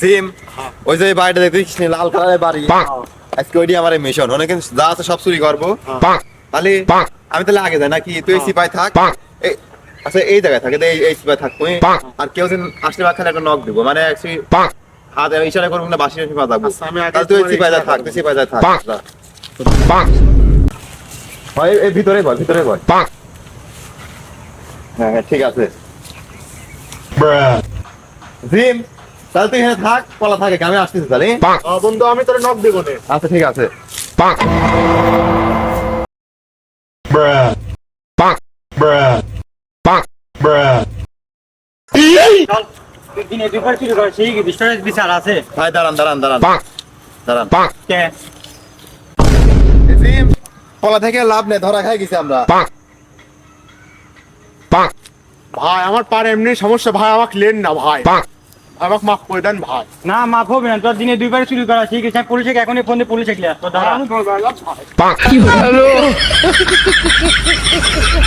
সিম ওই যে এই বাড়িটা দেখছিস লাল কালারের বাড়ি। আজকে ওইটি আমার মিশন অনেক যা আছে সব চুরি করব। তাহলে আমি তাহলে আগে যাই নাকি? তুই সিপাই থাক। আচ্ছা এই জায়গায় থাকে এই এই সিপাই থাকব আর কেউ যেন আসলে বা খালি একটা নক দিব। মানে হাত আমি ইশারা করব না বাসি আচ্ছা, আমি আগে তাহলে তুই সিপাই যা থাক তুই সিপাই যা থাক। হয় এই ভিতরে বল ভিতরে বল। হ্যাঁ হ্যাঁ ঠিক আছে। জিম। তাহলে তুই এখানে থাক পলা থাকে আমি আসতেছি তাহলে। বন্ধু আমি তোর নক দেবো আচ্ছা ঠিক আছে। দিনে দুবার চুরি করে সেই কি বিচার আছে? ভাই দাঁড়ান দাঁড়ান দাঁড়ান। দাঁড়ান। কে? পলা থেকে লাভ নেই ধরা খাই গেছি আমরা। ভাই আমার পার এমনি সমস্যা ভাই আমাকে লেন না ভাই। আমাকে মাফ করে দেন ভাই। না মাফ হবে না তোর দিনে দুইবার চুরি করা ঠিক আছে পুলিশে এখনই ফোন দিয়ে পুলিশে গিয়া তোর দাঁড়া ভাই।